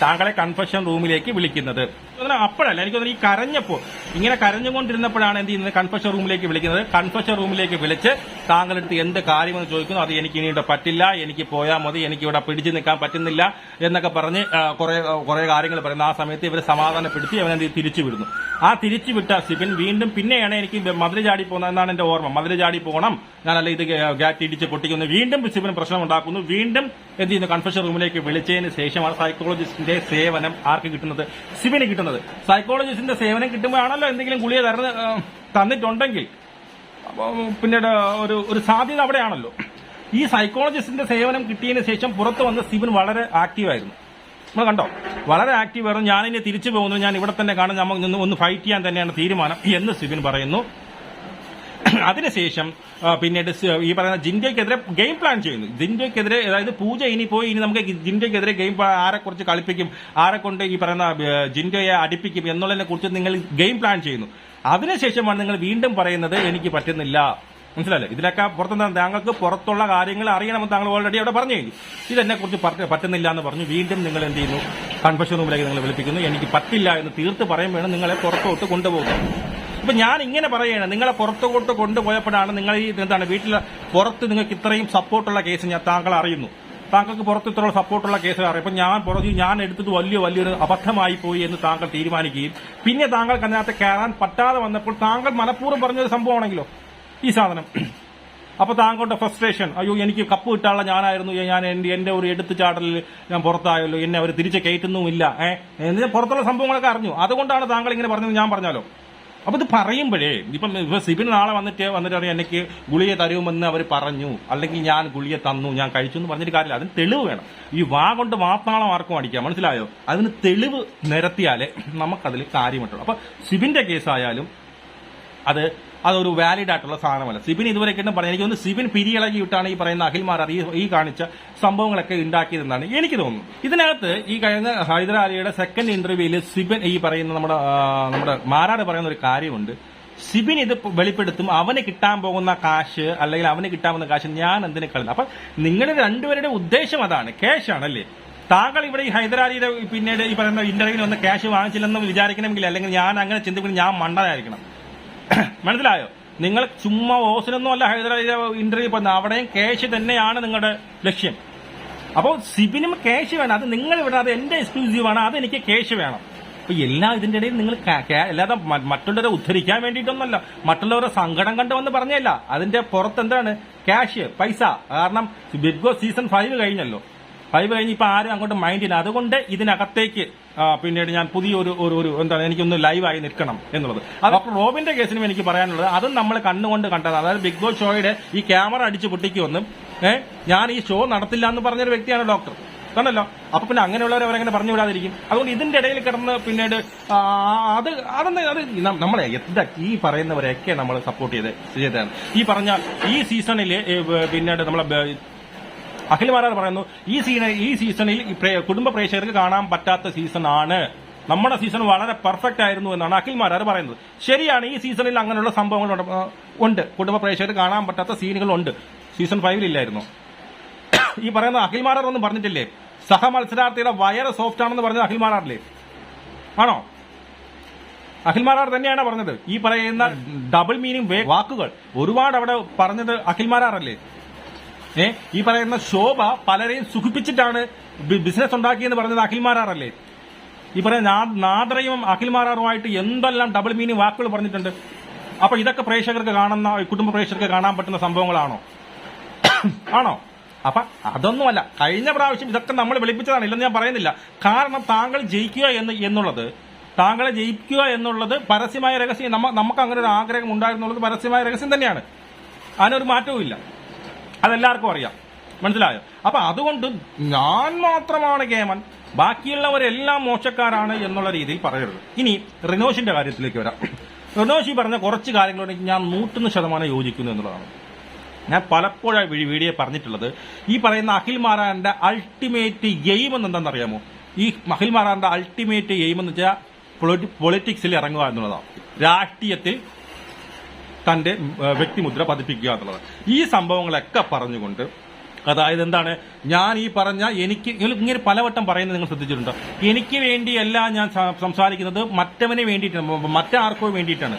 താങ്കളെ കൺഫഷൻ റൂമിലേക്ക് വിളിക്കുന്നത്. അതിന് അപ്പോഴല്ല എനിക്ക് തോന്നുന്നു ഈ കരഞ്ഞപ്പോ ഇങ്ങനെ കരഞ്ഞുകൊണ്ടിരുന്നപ്പോഴാണ് എന്ത് ചെയ്യുന്നത്? കൺഫഷൻ റൂമിലേക്ക് വിളിക്കുന്നത്. കൺഫഷൻ റൂമിലേക്ക് വിളിച്ച് താങ്കളെടുത്ത് എന്ത് കാര്യമെന്ന് ചോദിക്കുന്നു? അത് എനിക്ക് ഇനി ഇവിടെ പറ്റില്ല എനിക്ക് പോയാൽ മതി എനിക്ക് ഇവിടെ പിടിച്ചു നിൽക്കാൻ പറ്റുന്നില്ല എന്നൊക്കെ പറഞ്ഞ് കുറെ കുറെ കാര്യങ്ങൾ പറയുന്നു. ആ സമയത്ത് ഇവർ സമാധാനപ്പെടുത്തി അവനെന്ത് തിരിച്ചു വിടുന്നു ആ തിരിച്ചു വിട്ട സിബിൻ വീണ്ടും പിന്നെയാണ് എനിക്ക് മതിൽ ചാടി പോകുന്നത് എന്നാണ് എന്റെ ഓർമ്മ. മതിൽ ചാടി പോകണം. ഞാനല്ല ഇത് ഗ്യാറ്റ് ഇടിച്ച് പൊട്ടിക്കുന്നു. വീണ്ടും സിബിൻ പ്രശ്നം ഉണ്ടാക്കുന്നു. വീണ്ടും എന്ത് ചെയ്യുന്നു? കൺഫഷൻ റൂമിലേക്ക് വിളിച്ചതിന് ശേഷമാണ് സൈക്കോളജിസ്റ്റിന്റെ സേവനം ആർക്ക് കിട്ടുന്നത്? സിബിന് കിട്ടുന്നത് സൈക്കോളജിസ്റ്റിന്റെ സേവനം കിട്ടുമ്പോഴാണല്ലോ എന്തെങ്കിലും ഗുളിക തരുന്ന തന്നിട്ടുണ്ടെങ്കിൽ. പിന്നീട് ഒരു ഒരു സാധ്യത അവിടെയാണല്ലോ. ഈ സൈക്കോളജിസ്റ്റിന്റെ സേവനം കിട്ടിയതിന് ശേഷം പുറത്തു വന്ന സിബിൻ വളരെ ആക്റ്റീവായിരുന്നു നമ്മൾ കണ്ടോ? വളരെ ആക്റ്റീവ് ആയിരുന്നു. ഞാനിനി തിരിച്ചു പോകുന്നു. ഞാൻ ഇവിടെ തന്നെ കാണും. നമുക്ക് ഒന്ന് ഫൈറ്റ് ചെയ്യാൻ തന്നെയാണ് തീരുമാനം എന്ന് സിബിൻ പറയുന്നു. അതിനുശേഷം പിന്നീട് ഈ പറയുന്ന ജിൻഡോയ്ക്കെതിരെ ഗെയിം പ്ലാൻ ചെയ്യുന്നു. ജിൻഡോയ്ക്കെതിരെ അതായത് പൂജ ഇനി പോയി ഇനി നമുക്ക് ജിൻഡോയ്ക്കെതിരെ ഗെയിം ആരെ കുറിച്ച് കളിപ്പിക്കും ആരെ കൊണ്ട് ഈ പറയുന്ന ജിൻഡോയെ അടിപ്പിക്കും എന്നുള്ളതിനെ കുറിച്ച് നിങ്ങൾ ഗെയിം പ്ലാൻ ചെയ്യുന്നു. അതിനുശേഷമാണ് നിങ്ങൾ വീണ്ടും പറയുന്നത് എനിക്ക് പറ്റുന്നില്ല. മനസ്സിലല്ലേ ഇതിലൊക്കെ പുറത്തുനിന്ന് താങ്കൾക്ക് പുറത്തുള്ള കാര്യങ്ങൾ അറിയണമെന്ന് താങ്കൾ ഓൾറെഡി അവിടെ പറഞ്ഞു. കഴിഞ്ഞു ഇതെന്നെ കുറിച്ച് പറ്റുന്നില്ല എന്ന് പറഞ്ഞു. വീണ്ടും നിങ്ങൾ എന്ത് ചെയ്യുന്നു? കൺഫ്യൂഷൻ റൂമിലേക്ക് നിങ്ങൾ വിളിപ്പിക്കുന്നു. എനിക്ക് പറ്റില്ല എന്ന് തീർത്ത് പറയുമ്പോഴാണ് നിങ്ങളെ പുറത്തോട്ട് കൊണ്ടുപോകുന്നത്. ഇപ്പൊ ഞാൻ ഇങ്ങനെ പറയുകയാണ് നിങ്ങളെ പുറത്തോട്ട് കൊണ്ടുപോയപ്പോഴാണ് നിങ്ങൾ ഈ എന്താണ് വീട്ടിൽ പുറത്ത് നിങ്ങൾക്ക് ഇത്രയും സപ്പോർട്ടുള്ള കേസ് ഞാൻ താങ്കൾ അറിയുന്നു. താങ്കൾക്ക് പുറത്ത് ഇത്ര സപ്പോർട്ടുള്ള കേസ് അറിയാം. ഇപ്പൊ ഞാൻ പുറത്ത് ഞാൻ എടുത്തത് വലിയ വലിയൊരു അബദ്ധമായി പോയി എന്ന് താങ്കൾ തീരുമാനിക്കുകയും പിന്നെ താങ്കൾക്ക് അതിനകത്ത് കയറാൻ പറ്റാതെ വന്നപ്പോൾ താങ്കൾ മനഃപൂർവം പറഞ്ഞൊരു സംഭവമാണെങ്കിലോ ഈ സാധനം. അപ്പൊ താങ്കളുടെ ഫ്രസ്ട്രേഷൻ അയ്യോ എനിക്ക് കപ്പ് കിട്ടാനുള്ള ഞാനായിരുന്നു ഞാൻ എന്റെ ഒരു എടുത്തു ചാടലിൽ ഞാൻ പുറത്തായല്ലോ എന്നെ അവർ തിരിച്ച് കയറ്റുന്നുമില്ല ഏഹ് പുറത്തുള്ള സംഭവങ്ങളൊക്കെ അറിഞ്ഞു. അതുകൊണ്ടാണ് താങ്കൾ ഇങ്ങനെ പറഞ്ഞത് ഞാൻ പറഞ്ഞാലോ അപ്പൊ ഇത് പറയുമ്പോഴേ ഇപ്പം ഇപ്പൊ സിബിൻ നാളെ വന്നിട്ട് വന്നിട്ട് അറിയാം എനിക്ക് ഗുളിയെ തരുമെന്ന് അവർ പറഞ്ഞു. അല്ലെങ്കിൽ ഞാൻ ഗുളിയെ തന്നു ഞാൻ കഴിച്ചു എന്ന് പറഞ്ഞിട്ട് കാര്യമില്ല. അതിന് തെളിവ് വേണം. ഈ വാ കൊണ്ട് വാത്താളം ആർക്കും അടിക്കാം മനസ്സിലായോ? അതിന് തെളിവ് നിരത്തിയാലേ നമുക്കതിൽ കാര്യമുട്ടുള്ളൂ അപ്പൊ സിബിന്റെ കേസായാലും അത് അതൊരു വാലിഡ് ആയിട്ടുള്ള സാധനമല്ല. സിബിൻ ഇതുവരെ പറഞ്ഞു എനിക്ക് തോന്നുന്നു സിബിൻ പിരിയിളകി വിട്ടാണ് ഈ പറയുന്ന അഖിൽമാർ ഈ കാണിച്ച സംഭവങ്ങളൊക്കെ ഉണ്ടാക്കിയതെന്നാണ് എനിക്ക് തോന്നുന്നു ഇതിനകത്ത് ഈ കഴിഞ്ഞ ഹൈദരാലിയുടെ സെക്കൻഡ് ഇന്റർവ്യൂവിൽ സിബിൻ ഈ പറയുന്ന നമ്മുടെ നമ്മുടെ മാരാട് പറയുന്ന ഒരു കാര്യമുണ്ട്. സിബിൻ ഇത് വെളിപ്പെടുത്തും അവന് കിട്ടാൻ പോകുന്ന കാശ് അല്ലെങ്കിൽ അവന് കിട്ടാൻ പോകുന്ന കാശ് ഞാൻ എന്തിനു കളയുന്നു അപ്പൊ നിങ്ങളുടെ രണ്ടുപേരുടെ ഉദ്ദേശം അതാണ്. ക്യാഷ് ആണല്ലേ? താങ്കൾ ഇവിടെ ഈ ഹൈദരാലിയുടെ പിന്നീട് ഈ പറയുന്ന ഇന്റർവ്യൂവിൽ വന്ന് ക്യാഷ് വാങ്ങിച്ചില്ലെന്ന് വിചാരിക്കണമെങ്കിൽ അല്ലെങ്കിൽ ഞാൻ അങ്ങനെ ചിന്തിക്കുന്നത് ഞാൻ മണ്ടനായിരിക്കണം. മനസ്സിലായോ? നിങ്ങൾ ചുമ്മാ ഓസിനൊന്നും അല്ല ഹൈദരാബാദ് ഇന്റർവ്യൂ പോകുന്നത് അവിടെയും ക്യാഷ് തന്നെയാണ് നിങ്ങളുടെ ലക്ഷ്യം. അപ്പോൾ സിബിനും ക്യാഷ് വേണം. അത് നിങ്ങൾ ഇവിടെ അത് എന്റെ എക്സ്ക്ലൂസീവ് ആണ്. അത് എനിക്ക് ക്യാഷ് വേണം. അപ്പൊ എല്ലാ ഇതിന്റെ ഇടയിൽ നിങ്ങൾ അല്ലാതെ മറ്റുള്ളവരെ ഉദ്ധരിക്കാൻ വേണ്ടിയിട്ടൊന്നല്ല മറ്റുള്ളവരെ സങ്കടം കണ്ടു വന്ന് പറഞ്ഞല്ല അതിന്റെ പുറത്ത് എന്താണ്? ക്യാഷ് പൈസ. കാരണം ബിഗ് ബോസ് സീസൺ ഫൈവ് കഴിഞ്ഞല്ലോ. ഫൈവ് കഴിഞ്ഞ് ഇപ്പൊ ആരും അങ്ങോട്ട് മൈൻഡില്ല അതുകൊണ്ട് ഇതിനകത്തേക്ക് പിന്നീട് ഞാൻ പുതിയൊരു ഒരു ഒരു എന്താണ് എനിക്കൊന്ന് ലൈവായി നിൽക്കണം എന്നുള്ളത്. അപ്പൊ റോബിന്റെ കേസിനും എനിക്ക് പറയാനുള്ളത് അതും നമ്മൾ കണ്ണുകൊണ്ട് കണ്ടത് അതായത് ബിഗ് ബോസ് ഷോയുടെ ഈ ക്യാമറ അടിച്ച് പൊട്ടിക്കുമെന്നും ഏഹ് ഞാൻ ഈ ഷോ നടത്തില്ല എന്ന് പറഞ്ഞൊരു വ്യക്തിയാണ് ഡോക്ടർ കണ്ടല്ലോ? അപ്പൊ പിന്നെ അങ്ങനെയുള്ളവരെ അവരങ്ങനെ പറഞ്ഞു വിടാതിരിക്കും. അതുകൊണ്ട് ഇതിന്റെ ഇടയിൽ കിടന്ന് പിന്നീട് അത് അതെന്ന് അത് നമ്മളെ എന്താ ഈ പറയുന്നവരെയൊക്കെ നമ്മൾ സപ്പോർട്ട് ചെയ്ത് ചെയ്തതാണ്. ഈ പറഞ്ഞ ഈ സീസണിൽ പിന്നീട് നമ്മളെ അഖിൽ മാരാർ പറയുന്നു ഈ സീന ഈ സീസണിൽ കുടുംബ പ്രേക്ഷകർക്ക് കാണാൻ പറ്റാത്ത സീസൺ ആണ് നമ്മുടെ സീസൺ വളരെ പെർഫെക്റ്റ് ആയിരുന്നു എന്നാണ് അഖിൽ മാരാർ പറയുന്നത്. ശരിയാണ് ഈ സീസണിൽ അങ്ങനെയുള്ള സംഭവങ്ങൾ ഉണ്ട്. കുടുംബ പ്രേക്ഷകർ കാണാൻ പറ്റാത്ത സീനുകൾ ഉണ്ട്. സീസൺ ഫൈവിൽ ഇല്ലായിരുന്നു. ഈ പറയുന്ന അഖിൽ മാരാർ ഒന്നും പറഞ്ഞിട്ടില്ലേ? സഹ മത്സരാർത്ഥിയുടെ വയറ് സോഫ്റ്റ് ആണെന്ന് പറഞ്ഞത് അഖിൽ മാരാറില്ലേ ആണോ? അഖിൽ മാരാർ തന്നെയാണ് പറഞ്ഞത്. ഈ പറയുന്ന ഡബിൾ മീനിങ് വാക്കുകൾ ഒരുപാട് അവിടെ പറഞ്ഞത് അഖിൽ മാരാറല്ലേ ഏ? ഈ പറയുന്ന ശോഭ പലരെയും സുഖിപ്പിച്ചിട്ടാണ് ബിസിനസ് ഉണ്ടാക്കിയെന്ന് പറഞ്ഞത് അഖിൽ മാരാറല്ലേ ഈ പറയുന്ന നാദറയും അഖിൽ മാരാറുമായിട്ട് എന്തെല്ലാം ഡബിൾ മീനിങ് വാക്കുകൾ പറഞ്ഞിട്ടുണ്ട്? അപ്പൊ ഇതൊക്കെ പ്രേക്ഷകർക്ക് കാണുന്ന കുടുംബ പ്രേക്ഷകർക്ക് കാണാൻ പറ്റുന്ന സംഭവങ്ങളാണോ? ആണോ? അപ്പൊ അതൊന്നുമല്ല. കഴിഞ്ഞ പ്രാവശ്യം ഇതൊക്കെ നമ്മൾ വിളിപ്പിച്ചതാണ്. ഇല്ലെന്ന് ഞാൻ പറയുന്നില്ല. കാരണം താങ്കൾ ജയിക്കുക എന്ന് എന്നുള്ളത് താങ്കളെ ജയിക്കുക എന്നുള്ളത് പരസ്യമായ രഹസ്യം. നമുക്ക് അങ്ങനെ ഒരു ആഗ്രഹം ഉണ്ടായിരുന്നുള്ളത് പരസ്യമായ രഹസ്യം തന്നെയാണ്. അതിനൊരു മാറ്റവും അതെല്ലാവർക്കും അറിയാം. മനസ്സിലായോ? അപ്പൊ അതുകൊണ്ട് ഞാൻ മാത്രമാണ് കേമൻ. ബാക്കിയുള്ളവരെല്ലാം മോശക്കാരാണ് എന്നുള്ള രീതിയിൽ പറയരുത്. ഇനി റിനോഷിന്റെ കാര്യത്തിലേക്ക് വരാം. റിനോഷി പറഞ്ഞ കുറച്ച് കാര്യങ്ങളോട് ഞാൻ നൂറ്റൊന്ന് ശതമാനം യോജിക്കുന്നു എന്നുള്ളതാണ്. ഞാൻ പലപ്പോഴായി വീഡിയോ പറഞ്ഞിട്ടുള്ളത് ഈ പറയുന്ന അഖിൽ മാറാന്റെ അൾട്ടിമേറ്റ് എയിം എന്താണെന്നറിയാമോ ഈ അഖിൽ മാറാന്റെ അൾട്ടിമേറ്റ് എയിം എന്ന് വെച്ചാൽ പൊളിറ്റിക്സിൽ ഇറങ്ങുക എന്നുള്ളതാണ്. രാഷ്ട്രീയത്തിൽ തന്റെ വ്യക്തിമുദ്ര പതിപ്പിക്കുക എന്നുള്ളത്. ഈ സംഭവങ്ങളൊക്കെ പറഞ്ഞുകൊണ്ട് അതായത് എന്താണ് ഞാൻ ഈ പറഞ്ഞ എനിക്ക് ഇങ്ങനെ പലവട്ടം പറയുന്നത് നിങ്ങൾ ശ്രദ്ധിച്ചിട്ടുണ്ടോ? എനിക്ക് വേണ്ടിയല്ല ഞാൻ സംസാരിക്കുന്നത് മറ്റവന് വേണ്ടിയിട്ടാണ് മറ്റാർക്കോ വേണ്ടിയിട്ടാണ്.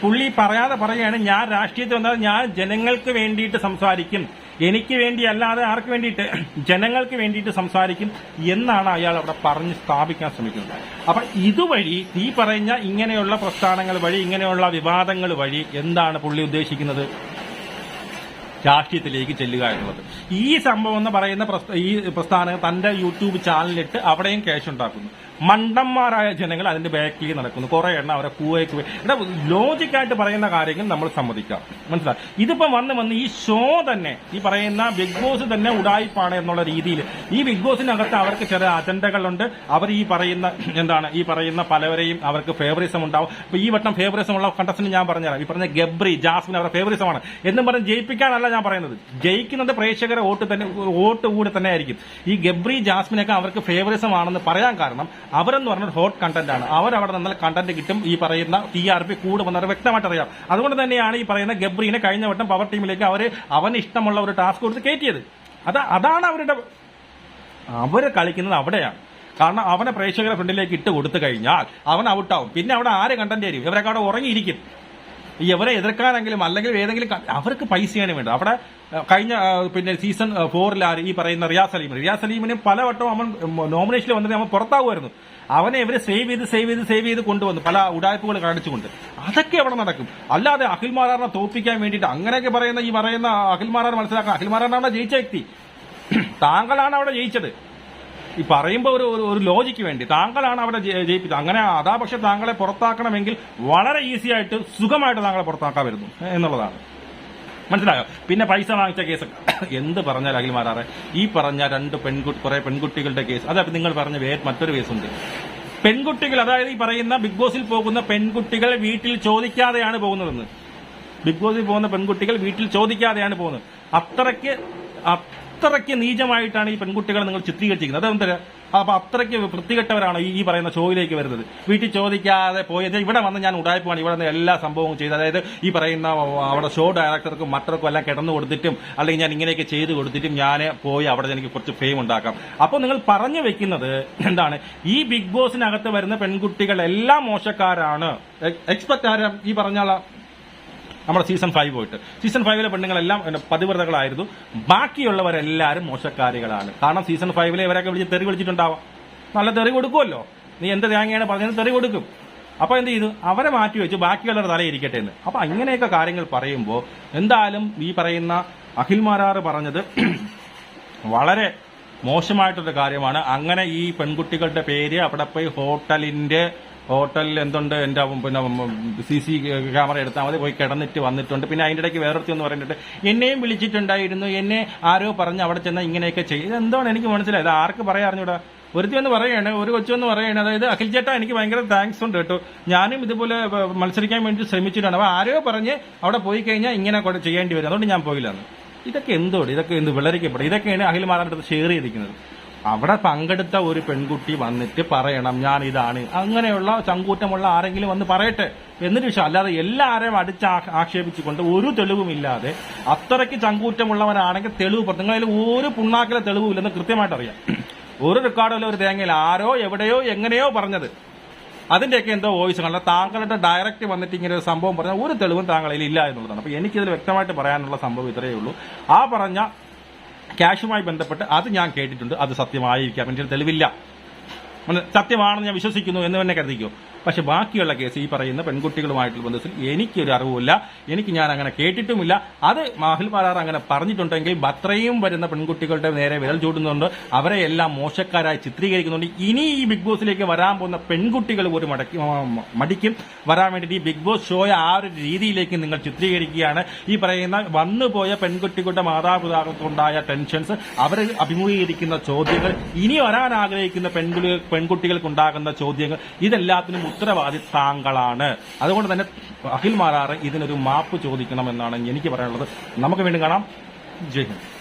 പുള്ളി പറയാതെ പറയുകയാണ് ഞാൻ രാഷ്ട്രീയത്തിൽ വന്നാൽ ഞാൻ ജനങ്ങൾക്ക് വേണ്ടിയിട്ട് സംസാരിക്കും. എനിക്ക് വേണ്ടി അല്ലാതെ ആർക്ക് വേണ്ടിയിട്ട് ജനങ്ങൾക്ക് വേണ്ടിയിട്ട് സംസാരിക്കും എന്നാണ് അയാൾ അവിടെ പറഞ്ഞ് സ്ഥാപിക്കാൻ ശ്രമിക്കുന്നത്. അപ്പൊ ഇതുവഴി ഈ പറഞ്ഞ ഇങ്ങനെയുള്ള പ്രസ്ഥാനങ്ങൾ വഴി ഇങ്ങനെയുള്ള വിവാദങ്ങൾ വഴി എന്താണ് പുള്ളി ഉദ്ദേശിക്കുന്നത്? രാഷ്ട്രീയത്തിലേക്ക് ചെല്ലുക എന്നുള്ളത്. ഈ സംഭവം എന്ന് പറയുന്ന ഈ പ്രസ്ഥാനം തന്റെ യൂട്യൂബ് ചാനലിലിട്ട് അവിടെയും ക്യാഷ് ഉണ്ടാക്കുന്നു. മണ്ടന്മാരായ ജനങ്ങൾ അതിന്റെ ബാക്കിൽ നടക്കുന്നു. കുറെ എണ്ണം അവരെ പൂവേക്ക് ലോജിക്കായിട്ട് പറയുന്ന കാര്യങ്ങൾ നമ്മൾ സമ്മതിക്കാം. മനസ്സിലായി ഇതിപ്പോ വന്ന് വന്ന് ഈ ഷോ തന്നെ ഈ പറയുന്ന ബിഗ് ബോസ് തന്നെ ഉടായിപ്പാണ് എന്നുള്ള രീതിയിൽ ഈ ബിഗ് ബോസിനകത്ത് അവർക്ക് ചില അജണ്ടകളുണ്ട്. അവർ ഈ പറയുന്ന എന്താണ് ഈ പറയുന്ന പലവരെയും അവർക്ക് ഫേവറിസം ഉണ്ടാവും. ഇപ്പൊ ഈ വട്ടം ഫേവറിസം ഉള്ള കണ്ടസ്റ്റിന് ഞാൻ പറഞ്ഞുതരാം. ഈ പറഞ്ഞ ഗബ്രി ജാസ്മിൻ അവരുടെ ഫേവറിസമാണ് എന്നും പറഞ്ഞ് ജയിപ്പിക്കാനല്ല ഞാൻ പറയുന്നത്. ജയിക്കുന്നത് പ്രേക്ഷകരെ വോട്ട് തന്നെ വോട്ട് കൂടി തന്നെ ആയിരിക്കും. ഈ ഗബ്രി ജാസ്മിനൊക്കെ അവർക്ക് ഫേവറിസം ആണെന്ന് പറയാൻ കാരണം അവരെന്ന് പറഞ്ഞ ഹോട്ട് കണ്ടന്റ് ആണ്. അവരവിടെ നിന്നാൽ കണ്ടന്റ് കിട്ടും. ഈ പറയുന്ന ടി ആർ പി കൂടുമെന്നവർ വ്യക്തമായിട്ട് അറിയാം. അതുകൊണ്ട് തന്നെയാണ് ഈ പറയുന്ന ഗബ്രീനെ കഴിഞ്ഞ വട്ടം പവർ ടീമിലേക്ക് അവർ അവന് ഇഷ്ടമുള്ള ഒരു ടാസ്ക് കൊടുത്ത് കയറ്റിയത്. അത് അതാണ് അവരുടെ അവർ കളിക്കുന്നത് അവിടെയാണ്. കാരണം അവനെ പ്രേക്ഷകരെ ഫ്രണ്ടിലേക്ക് ഇട്ട് കൊടുത്തു കഴിഞ്ഞാൽ അവൻ ഔട്ടാവും പിന്നെ അവിടെ ആര് കണ്ടന്റ് ആയിരിക്കും? ഇവരൊക്കെ അവിടെ ഉറങ്ങിയിരിക്കും. ഈ ഇവരെ എതിർക്കാനെങ്കിലും അല്ലെങ്കിൽ ഏതെങ്കിലും അവർക്ക് പൈസയാണ് വേണ്ടത്. അവിടെ കഴിഞ്ഞ പിന്നെ സീസൺ ഫോറിൽ ആര് ഈ പറയുന്ന റിയാസ് സലീം റിയാസ് സലീമിന് പലവട്ടം അവൻ നോമിനേഷനിൽ വന്നിട്ട് അവൻ പുറത്താവുമായിരുന്നു. അവനെ ഇവരെ സേവ് ചെയ്ത് സേവ് ചെയ്ത് സേവ് ചെയ്ത് കൊണ്ടുവന്നു. പല ഉടായ്പകൾ കാണിച്ചുകൊണ്ട്. അതൊക്കെ അവിടെ നടക്കും. അല്ലാതെ അഖിൽ മാറാറിനെ തോപ്പിക്കാൻ വേണ്ടിയിട്ട് അങ്ങനെയൊക്കെ പറയുന്ന ഈ പറയുന്ന അഖിൽ മനസ്സിലാക്കാൻ. അഖിൽ ജയിച്ച വ്യക്തി. താങ്കളാണ് അവിടെ ജയിച്ചത്. ഈ പറയുമ്പോൾ ഒരു ഒരു- ലോജിക്ക് വേണ്ടി. താങ്കളാണ് അവിടെ ജയി- ജയിപ്പിച്ചത്. അങ്ങനെ അതാ പക്ഷെ താങ്കളെ പുറത്താക്കണമെങ്കിൽ വളരെ ഈസി ആയിട്ട് സുഖമായിട്ട് താങ്കളെ പുറത്താക്കാൻ വരുന്നു എന്നുള്ളതാണ്. മനസ്സിലായോ? പിന്നെ പൈസ വാങ്ങിച്ച കേസ് എന്ത് പറഞ്ഞാൽ അഖിൽ മാറാറെ ഈ പറഞ്ഞ രണ്ട് പെൺകുട്ടി കുറെ പെൺകുട്ടികളുടെ കേസ് അതെ നിങ്ങൾ പറഞ്ഞ വേ മറ്റൊരു കേസുണ്ട് പെൺകുട്ടികൾ അതായത് ഈ പറയുന്ന ബിഗ് ബോസിൽ പോകുന്ന പെൺകുട്ടികൾ വീട്ടിൽ ചോദിക്കാതെയാണ് പോകുന്നതെന്ന്. ബിഗ് ബോസിൽ പോകുന്ന പെൺകുട്ടികൾ വീട്ടിൽ ചോദിക്കാതെയാണ് പോകുന്നത്. അത്രയ്ക്ക് അത്രയ്ക്ക് നീചമായിട്ടാണ് ഈ പെൺകുട്ടികളെ നിങ്ങൾ ചിത്രീകരിച്ചിരിക്കുന്നത്. അതെന്താ അപ്പൊ അത്രയ്ക്ക് വൃത്തികെട്ടവരാണ് ഈ പറയുന്ന ഷോയിലേക്ക് വരുന്നത്. വീട്ടിൽ ചോദിക്കാതെ പോയത് ഇവിടെ വന്ന് ഞാൻ ഉടായ്പാണ് ഇവിടെ നിന്ന് എല്ലാ സംഭവവും ചെയ്ത് അതായത് ഈ പറയുന്ന അവിടെ ഷോ ഡയറക്ടർക്കും മറ്റർക്കും എല്ലാം കിടന്നു കൊടുത്തിട്ടും അല്ലെങ്കിൽ ഞാൻ ഇങ്ങനെയൊക്കെ ചെയ്ത് കൊടുത്തിട്ടും ഞാൻ പോയി അവിടെ എനിക്ക് കുറച്ച് ഫെയിം ഉണ്ടാക്കാം. അപ്പോൾ നിങ്ങൾ പറഞ്ഞു വെക്കുന്നത് എന്താണ്? ഈ ബിഗ് ബോസിനകത്ത് വരുന്ന പെൺകുട്ടികൾ എല്ലാം മോശക്കാരാണ് എക്സ്പെക്ട് ആരാ? ഈ പറഞ്ഞ നമ്മുടെ സീസൺ ഫൈവ് പോയിട്ട്. സീസൺ ഫൈവിലെ പെണ്ണുങ്ങളെല്ലാം പതിവ്രതകളായിരുന്നു. ബാക്കിയുള്ളവരെല്ലാവരും മോശക്കാരികളാണ്. കാരണം സീസൺ ഫൈവിലെ ഇവരൊക്കെ വിളിച്ച് തെറി വിളിച്ചിട്ടുണ്ടാവാം. നല്ല തെറി കൊടുക്കുമല്ലോ നീ എന്ത് തേങ്ങയാണ് പറഞ്ഞത് തെറി കൊടുക്കും. അപ്പോൾ എന്ത് ചെയ്തു? അവരെ മാറ്റി വെച്ച് ബാക്കിയുള്ളവരുടെ തലയിരിക്കട്ടെ എന്ന്. അപ്പോൾ അങ്ങനെയൊക്കെ കാര്യങ്ങൾ പറയുമ്പോൾ എന്തായാലും ഈ പറയുന്ന അഖിൽ മാരാറ് പറഞ്ഞത് വളരെ മോശമായിട്ടൊരു കാര്യമാണ്. അങ്ങനെ ഈ പെൺകുട്ടികളുടെ പേര് അവിടെ പോയി ഹോട്ടലിന്റെ ഹോട്ടലിൽ എന്തുണ്ട്? എന്റെ പിന്നെ സി സി ക്യാമറ എടുത്താൽ മതി. പോയി കിടന്നിട്ട് വന്നിട്ടുണ്ട്. പിന്നെ അതിന്റെ ഇടയ്ക്ക് വേറൊരുത്തി എന്ന് പറഞ്ഞിട്ട് എന്നെയും വിളിച്ചിട്ടുണ്ടായിരുന്നു. എന്നെ ആരോ പറഞ്ഞ് അവിടെ ചെന്നാൽ ഇങ്ങനെയൊക്കെ ചെയ്യും ഇതെന്താണ് എനിക്ക് മനസ്സിലായത് ആർക്ക് പറയാ അറിഞ്ഞൂടാ? ഒരുത്തി എന്ന് പറയാണ് ഒരു കൊച്ചെന്ന് പറയാണ്. അതായത് അഖിൽ ചേട്ടാ എനിക്ക് ഭയങ്കര താങ്ക്സ് ഉണ്ട് കേട്ടോ. ഞാനും ഇതുപോലെ മത്സരിക്കാൻ വേണ്ടി ശ്രമിച്ചിട്ടാണ്. അപ്പൊ ആരോ പറഞ്ഞ് അവിടെ പോയി കഴിഞ്ഞാൽ ഇങ്ങനെ ചെയ്യേണ്ടി വരും. അതുകൊണ്ട് ഞാൻ പോയില്ലാന്ന്. ഇതൊക്കെ എന്തോട് ഇതൊക്കെ എന്ത് വിളരിക്കപ്പെടും? ഇതൊക്കെയാണ് അഖിൽ മാറാൻ ഷെയർ ചെയ്തിരിക്കുന്നത്. അവിടെ പങ്കെടുത്ത ഒരു പെൺകുട്ടി വന്നിട്ട് പറയണം ഞാൻ ഇതാണ്. അങ്ങനെയുള്ള ചങ്കൂറ്റമുള്ള ആരെങ്കിലും വന്ന് പറയട്ടെ എന്നിട്ട് വിഷയം അല്ലാതെ എല്ലാവരെയും അടിച്ച് ആക്ഷേപിച്ചുകൊണ്ട് ഒരു തെളിവുമില്ലാതെ അത്രയ്ക്ക് ചങ്കൂറ്റമുള്ളവനാണെങ്കിൽ തെളിവ് നിങ്ങളതിൽ ഒരു പുണ്ണാക്കിലെ തെളിവുമില്ലെന്ന് കൃത്യമായിട്ട് അറിയാം ഒരു റെക്കോർഡില്ല ഒരു തേങ്ങയിൽ ആരോ എവിടെയോ എങ്ങനെയോ പറഞ്ഞത്. അതിന്റെയൊക്കെ എന്തോ വോയിസ് കണ്ട താങ്കളുടെ ഡയറക്റ്റ് വന്നിട്ട് ഇങ്ങനെ ഒരു സംഭവം പറഞ്ഞാൽ ഒരു തെളിവും താങ്കളിൽ ഇല്ല എന്നുള്ളതാണ്. അപ്പൊ എനിക്കിതിൽ വ്യക്തമായിട്ട് പറയാനുള്ള സംഭവം ഇത്രയേ ഉള്ളൂ. ആ പറഞ്ഞ ക്യാഷുമായി ബന്ധപ്പെട്ട് അത് ഞാൻ കേട്ടിട്ടുണ്ട്. അത് സത്യമായിരിക്കാം. എന്റെ തെളിവില്ല. സത്യമാണെന്ന് ഞാൻ വിശ്വസിക്കുന്നു എന്ന് തന്നെ കരുതിക്കോ? പക്ഷെ ബാക്കിയുള്ള കേസ് ഈ പറയുന്ന പെൺകുട്ടികളുമായിട്ടുള്ള ബന്ധത്തിൽ എനിക്കൊരു അറിവുമില്ല. എനിക്ക് ഞാൻ അങ്ങനെ കേട്ടിട്ടുമില്ല. അത് മാഹിൽ മാരാർ അങ്ങനെ പറഞ്ഞിട്ടുണ്ടെങ്കിൽ അത്രയും വരുന്ന പെൺകുട്ടികളുടെ നേരെ വിരൽ ചൂടുന്നുണ്ട് അവരെ എല്ലാം മോശക്കാരായി ചിത്രീകരിക്കുന്നുണ്ട്. ഇനി ഈ ബിഗ് ബോസിലേക്ക് വരാൻ പോകുന്ന പെൺകുട്ടികൾ ഒരു മടക്കി മടിക്കും. വരാൻ വേണ്ടിയിട്ട് ഈ ബിഗ് ബോസ് ഷോയെ ആ ഒരു രീതിയിലേക്ക് നിങ്ങൾ ചിത്രീകരിക്കുകയാണ്. ഈ പറയുന്ന വന്നുപോയ പെൺകുട്ടികളുടെ മാതാപിതാക്കൾക്കുണ്ടായ ടെൻഷൻസ് അവർ അഭിമുഖീകരിക്കുന്ന ചോദ്യങ്ങൾ ഇനി വരാൻ ആഗ്രഹിക്കുന്ന പെൺകുട്ടി പെൺകുട്ടികൾക്കുണ്ടാകുന്ന ചോദ്യങ്ങൾ ഇതെല്ലാത്തിനും ഉത്തരവാദി താങ്കളാണ്. അതുകൊണ്ട് തന്നെ അഖിൽ മാറാറ് ഇതിനൊരു മാപ്പ് ചോദിക്കണം എന്നാണ് എനിക്ക് പറയാനുള്ളത്. നമുക്ക് വീണ്ടും കാണാം. ജയ് ഹിന്ദ്.